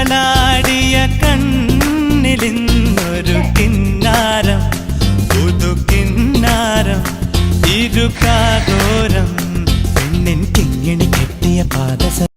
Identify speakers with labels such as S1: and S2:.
S1: നിഴലാടിയ കണ്ണിലിന്നൊരു കിന്നാരം പുതു കിന്നാരം ഇരുകാതോ